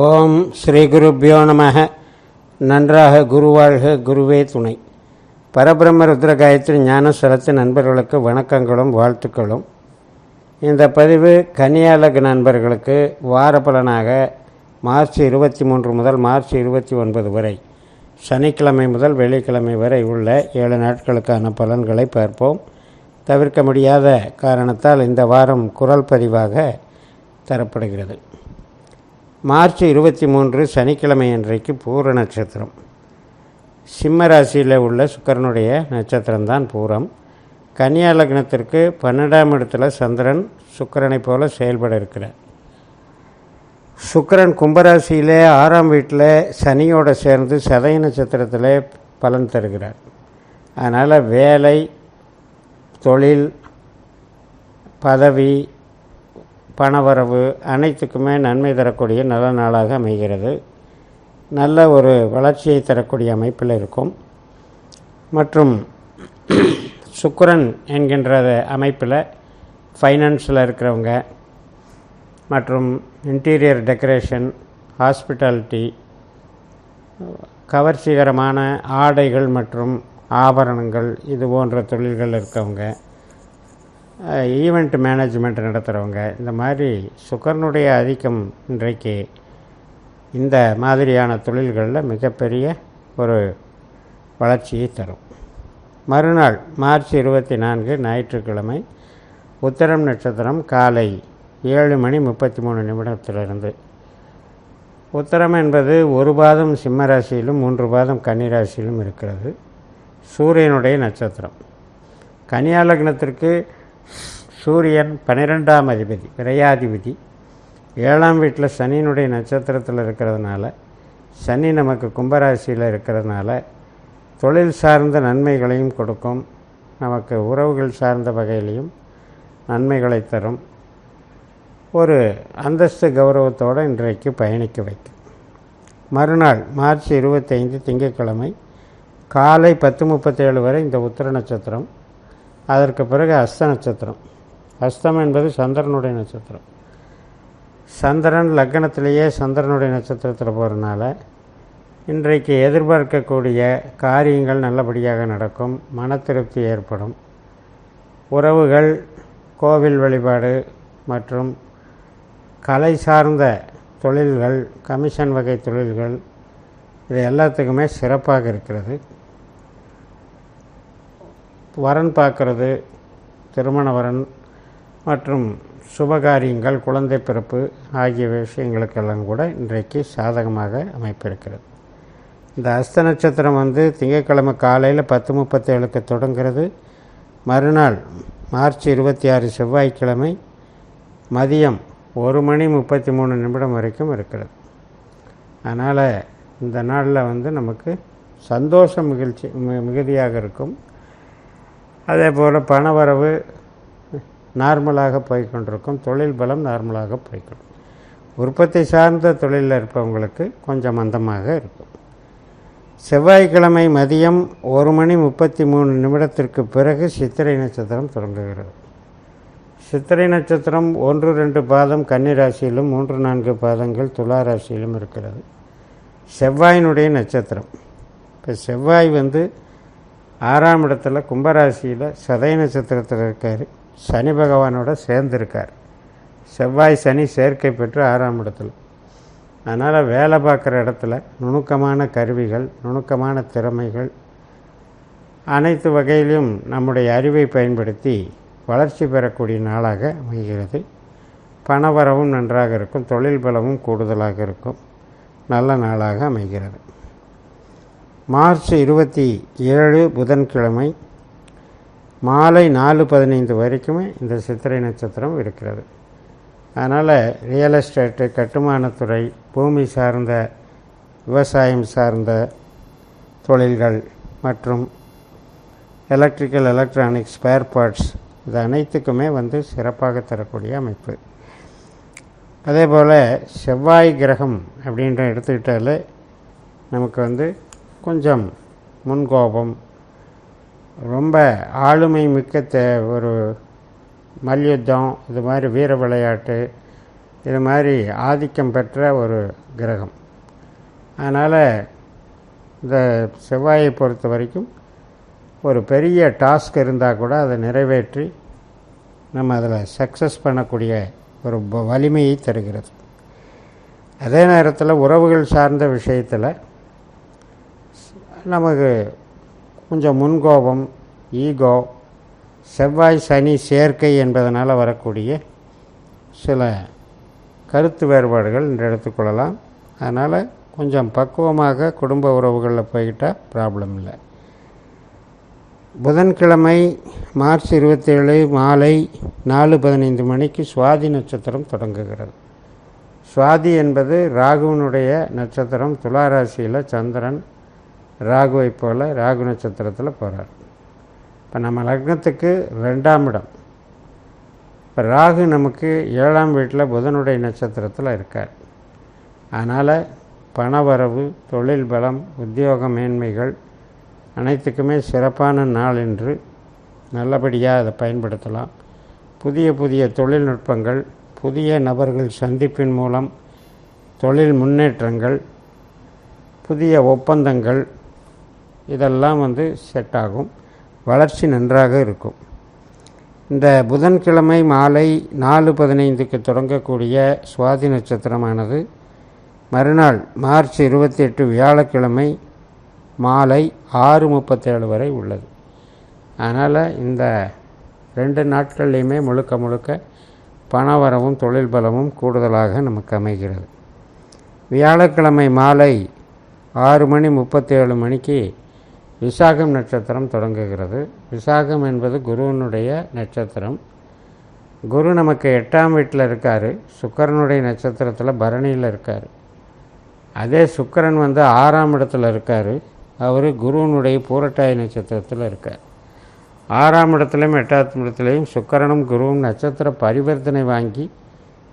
ஓம் ஸ்ரீ குருப்பியோ நம நன்றாக குருவாழ்க குருவே துணை. பரபிரம்ம ருத்ர காயத்ரி ஞானஸ்வரத்து நண்பர்களுக்கு வணக்கங்களும் வாழ்த்துக்களும். இந்த பதிவு கன்னியாலகு நண்பர்களுக்கு வார பலனாக மார்ச் இருபத்தி மூன்று முதல் மார்ச் இருபத்தி ஒன்பது வரை சனிக்கிழமை முதல் வெள்ளிக்கிழமை வரை உள்ள ஏழு நாட்களுக்கான பலன்களை பார்ப்போம். தவிர்க்க முடியாத காரணத்தால் இந்த வாரம் குரல் பதிவாக தரப்படுகிறது. மார்ச் இருபத்தி மூன்று சனிக்கிழமை அன்றைக்கு பூர நட்சத்திரம். சிம்ம ராசியில் உள்ள சுக்கரனுடைய நட்சத்திரம்தான் பூரம். கன்னியா லக்னத்திற்கு பன்னெண்டாம் இடத்துல சந்திரன் சுக்கரனை போல செயல்பட இருக்கிறார். சுக்கிரன் கும்பராசியிலே ஆறாம் வீட்டில் சனியோடு சேர்ந்து சதய நட்சத்திரத்தில் பலன் தருகிறார். அதனால் வேலை தொழில் பதவி பணவரவு அனைத்துக்குமே நன்மை தரக்கூடிய நல்ல நாளாக அமைகிறது. நல்ல ஒரு வளர்ச்சியை தரக்கூடிய அமைப்பில் இருக்கும். மற்றும் சுக்கரன் என்கின்ற அமைப்பில் ஃபைனான்ஸில் இருக்கிறவங்க மற்றும் இன்டீரியர் டெக்கரேஷன் ஹாஸ்பிட்டாலிட்டி கவர்ச்சிகரமான ஆடைகள் மற்றும் ஆபரணங்கள் இது போன்ற தொழில்கள் இருக்கவங்க ஈவெண்ட் மேனேஜ்மெண்ட் நடத்துகிறவங்க இந்த மாதிரி சுகர்னுடைய ஆதிக்கம் இன்றைக்கு இந்த மாதிரியான தொழில்களில் மிகப்பெரிய ஒரு வளர்ச்சியை தரும். மறுநாள் மார்ச் இருபத்தி நான்கு ஞாயிற்றுக்கிழமை உத்தரம் நட்சத்திரம் காலை ஏழு மணி முப்பத்தி மூணு நிமிடத்திலிருந்து. உத்தரம் என்பது ஒரு பாதம் சிம்ம ராசியிலும் மூன்று பாதம் கன்னிராசியிலும் இருக்கிறது. சூரியனுடைய நட்சத்திரம். கன்னியா லக்னத்திற்கு சூரியன் பன்னிரெண்டாம் அதிபதி விரையாதிபதி. ஏழாம் வீட்டில் சனியினுடைய நட்சத்திரத்தில் இருக்கிறதுனால சனி நமக்கு கும்பராசியில் இருக்கிறதுனால தொழில் சார்ந்த நன்மைகளையும் கொடுக்கும். நமக்கு உறவுகள் சார்ந்த வகையிலையும் நன்மைகளை தரும். ஒரு அந்தஸ்து கௌரவத்தோடு இன்றைக்கு பயணிக்க வைக்கும். மறுநாள் மார்ச் இருபத்தைந்து திங்கட்கிழமை காலை பத்து முப்பத்தேழு வரை இந்த உத்தர நட்சத்திரம் அதற்கு பிறகு அஸ்த நட்சத்திரம். அஸ்தம் என்பது சந்திரனுடைய நட்சத்திரம். சந்திரன் லக்னத்திலேயே சந்திரனுடைய நட்சத்திரத்தில் போகிறனால இன்றைக்கு எதிர்பார்க்கக்கூடிய காரியங்கள் நல்லபடியாக நடக்கும் மன திருப்தி ஏற்படும். உறவுகள் கோவில் வழிபாடு மற்றும் கலை சார்ந்த தொழில்கள் கமிஷன் வகை தொழில்கள் இது எல்லாத்துக்குமே சிறப்பாக இருக்கிறது. வரன் பார்க்கறது திருமண வரன் மற்றும் சுபகாரியங்கள் குழந்தை பிறப்பு ஆகிய விஷயங்களுக்கெல்லாம் கூட இன்றைக்கு சாதகமாக அமைப்பிருக்கிறது. இந்த அஸ்த நட்சத்திரம் வந்து திங்கட்கிழமை காலையில் பத்து முப்பத்தேழுக்கு தொடங்கிறது மறுநாள் மார்ச் இருபத்தி ஆறு செவ்வாய்க்கிழமை மதியம் ஒரு மணி முப்பத்தி மூணு நிமிடம் வரைக்கும் இருக்கிறது. அதனால் இந்த நாளில் வந்து நமக்கு சந்தோஷ மகிழ்ச்சி மிகுதியாக இருக்கும். அதே போல் பணவரவு நார்மலாக போய்கொண்டிருக்கும் தொழில் பலம் நார்மலாக போய்கொண்டிருக்கும் உற்பத்தி சார்ந்த தொழிலில் இருப்பவங்களுக்கு கொஞ்சம் மந்தமாக இருக்கும். செவ்வாய்க்கிழமை மதியம் ஒரு மணி முப்பத்தி மூணு நிமிடத்திற்கு பிறகு சித்திரை நட்சத்திரம் தொடங்குகிறது. சித்திரை நட்சத்திரம் ஒன்று ரெண்டு பாதம் கன்னிராசியிலும் மூன்று நான்கு பாதங்கள் துலா ராசியிலும் இருக்கிறது. செவ்வாயினுடைய நட்சத்திரம். இப்போ செவ்வாய் வந்து ஆறாம் இடத்துல கும்பராசியில் சதய நட்சத்திரத்தில் இருக்கார். சனி பகவானோட சேர்ந்துருக்கார் செவ்வாய் சனி சேர்க்கை பெற்று ஆறாம் இடத்துல. அதனால் வேலை பார்க்குற இடத்துல நுணுக்கமான கருவிகள் நுணுக்கமான திறமைகள் அனைத்து வகையிலும் நம்முடைய அறிவை பயன்படுத்தி வளர்ச்சி பெறக்கூடிய நாளாக அமைகிறது. பணவரவும் நன்றாக இருக்கும். தொழில் பலமும் கூடுதலாக இருக்கும். நல்ல நாளாக அமைகிறது. மார்ச் இருபத்தி ஏழு புதன்கிழமை மாலை நாலு பதினைந்து வரைக்குமே இந்த சித்திரை நட்சத்திரம் இருக்கிறது. அதனால் ரியல் எஸ்டேட்டு கட்டுமானத்துறை பூமி சார்ந்த விவசாயம் சார்ந்த தொழில்கள் மற்றும் எலக்ட்ரிக்கல் எலக்ட்ரானிக்ஸ் ஸ்பேர் பார்ட்ஸ் இது அனைத்துக்குமே வந்து சிறப்பாக தரக்கூடிய அமைப்பு. அதே போல் செவ்வாய் கிரகம் அப்படின்ற எடுத்துக்கிட்டாலே நமக்கு வந்து கொஞ்சம் முன்கோபம். ரொம்ப ஆளுமை மிக்க ஒரு மல்யுத்தம் இது மாதிரி வீர விளையாட்டு இது மாதிரி ஆதிக்கம் பெற்ற ஒரு கிரகம். அதனால் இந்த செவ்வாயை பொறுத்த வரைக்கும் ஒரு பெரிய டாஸ்க் இருந்தால் கூட அதை நிறைவேற்றி நம்ம அதில் சக்ஸஸ் பண்ணக்கூடிய ஒரு வலிமையை தருகிறது. அதே நேரத்தில் உறவுகள் சார்ந்த விஷயத்தில் நமக்கு கொஞ்சம் முன்கோபம் ஈகோ செவ்வாய் சனி சேர்க்கை என்பதனால் வரக்கூடிய சில கருத்து வேறுபாடுகள் என்று எடுத்துக்கொள்ளலாம். அதனால் கொஞ்சம் பக்குவமாக குடும்ப உறவுகளில் போய்கிட்டால் ப்ராப்ளம் இல்லை. புதன்கிழமை மார்ச் இருபத்தேழு மாலை நாலு பதினைந்து மணிக்கு சுவாதி நட்சத்திரம் தொடங்குகிறது. சுவாதி என்பது ராகுவனுடைய நட்சத்திரம் துளாராசியில் சந்திரன் ராகுவை போல் ராகு நட்சத்திரத்தில் போகிறார் இப்போ நம்ம லக்னத்துக்கு ரெண்டாம் இடம். இப்போ ராகு நமக்கு ஏழாம் வீட்டில் புதனுடைய நட்சத்திரத்தில் இருக்கார். அதனால் பணவரவு தொழில் பலம் உத்தியோக மேன்மைகள் அனைத்துக்குமே சிறப்பான நாள் என்று நல்லபடியாக அதை பயன்படுத்தலாம். புதிய புதிய தொழில்நுட்பங்கள் புதிய நபர்கள் சந்திப்பின் மூலம் தொழில் முன்னேற்றங்கள் புதிய ஒப்பந்தங்கள் இதெல்லாம் வந்து செட் ஆகும். வளர்ச்சி நன்றாக இருக்கும். இந்த புதன்கிழமை மாலை நாலு பதினைந்துக்கு தொடங்கக்கூடிய சுவாதி நட்சத்திரமானது மறுநாள் மார்ச் இருபத்தி எட்டு வியாழக்கிழமை மாலை ஆறு முப்பத்தேழு வரை உள்ளது. அதனால் இந்த ரெண்டு நாட்கள்லையுமே முழுக்க முழுக்க பண வரவும் தொழில் பலமும் கூடுதலாக நமக்கு அமைகிறது. வியாழக்கிழமை மாலை ஆறு மணி முப்பத்தேழு மணிக்கு விசாகம் நட்சத்திரம் தொடங்குகிறது. விசாகம் என்பது குருவினுடைய நட்சத்திரம். குரு நமக்கு எட்டாம் வீட்டில் இருக்கார். சுக்கரனுடைய நட்சத்திரத்தில் பரணியில் இருக்கார். அதே சுக்கரன் வந்து ஆறாம் இடத்துல இருக்கார். அவர் குருவினுடைய பூரட்டாய நட்சத்திரத்தில் இருக்கார். ஆறாம் இடத்துலையும் எட்டாம் இடத்துலையும் சுக்கரனும் குருவும் நட்சத்திர பரிவர்த்தனை வாங்கி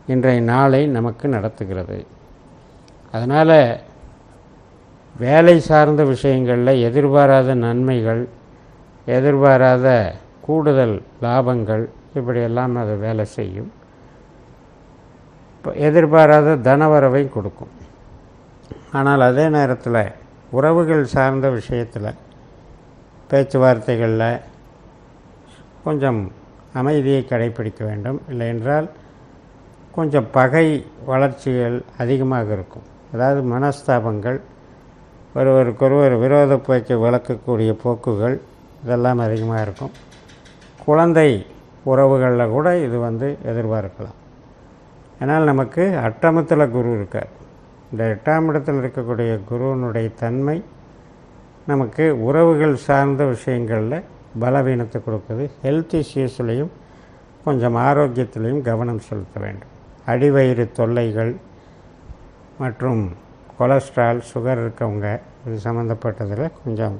இன்றைய நாளை நமக்கு நடத்துகிறது. அதனால் வேலை சார்ந்த விஷயங்களில் எதிர்பாராத நன்மைகள் எதிர்பாராத கூடுதல் லாபங்கள் இப்படியெல்லாம் அது வேலை செய்யும். இப்போ எதிர்பாராத தனவரவை கொடுக்கும். ஆனால் அதே நேரத்தில் உறவுகள் சார்ந்த விஷயத்தில் பேச்சுவார்த்தைகளில் கொஞ்சம் அமைதியை கடைபிடிக்க வேண்டும். இல்லை என்றால் கொஞ்சம் பகை வளர்ச்சிகள் அதிகமாக இருக்கும். அதாவது மனஸ்தாபங்கள் ஒருவருக்கொருவர் விரோத போக்கை விளக்கக்கூடிய போக்குகள் இதெல்லாம் அதிகமாக இருக்கும். குழந்தை உறவுகளில் கூட இது வந்து எதிர்பார்க்கலாம். ஆனால் நமக்கு அட்டமத்தில் குரு இருக்கார். இந்த எட்டாம் இடத்தில் இருக்கக்கூடிய குருவினுடைய தன்மை நமக்கு உறவுகள் சார்ந்த விஷயங்களில் பலவீனத்தை கொடுக்குது. ஹெல்த் இஷ்யூஸ்லேயும் கொஞ்சம் ஆரோக்கியத்திலையும் கவனம் செலுத்த வேண்டும். அடிவயிறு தொல்லைகள் மற்றும் கொலஸ்ட்ரால் சுகர் இருக்கவங்க இது சம்மந்தப்பட்டதில் கொஞ்சம்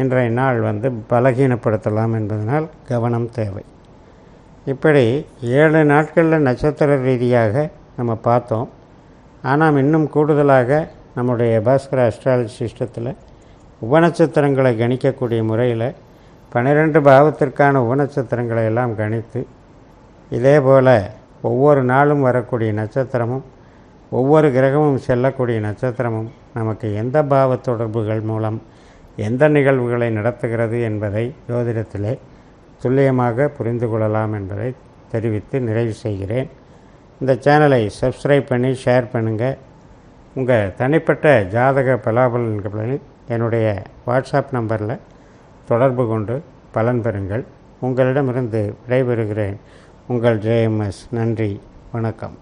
இன்றைய நாள் வந்து பலகீனப்படுத்தலாம் என்பதனால் கவனம் தேவை. இப்படி ஏழு நாட்களில் நட்சத்திர ரீதியாக நம்ம பார்த்தோம். ஆனால் இன்னும் கூடுதலாக நம்முடைய பாஸ்கர அஸ்ட்ராலஜி சிஸ்டத்தில் உபநட்சத்திரங்களை கணிக்கக்கூடிய முறையில் பன்னிரெண்டு பாவத்திற்கான உபநட்சத்திரங்களை எல்லாம் கணித்து இதே போல் ஒவ்வொரு நாளும் வரக்கூடிய நட்சத்திரமும் ஒவ்வொரு கிரகமும் செல்லக்கூடிய நட்சத்திரமும் நமக்கு எந்த பாவ தொடர்புகள் மூலம் எந்த நிகழ்வுகளை நடத்துகிறது என்பதை ஜோதிடத்திலே துல்லியமாக புரிந்து கொள்ளலாம் என்பதை தெரிவித்து நிறைவு செய்கிறேன். இந்த சேனலை சப்ஸ்கிரைப் பண்ணி ஷேர் பண்ணுங்கள் உங்கள் தனிப்பட்ட ஜாதக பலாபலன்களில் என்னுடைய வாட்ஸ்அப் நம்பரில் தொடர்பு கொண்டு பலன் பெறுங்கள். உங்களிடமிருந்து விடைபெறுகிறேன். உங்கள் ஜேஎம்எஸ் நன்றி. வணக்கம்.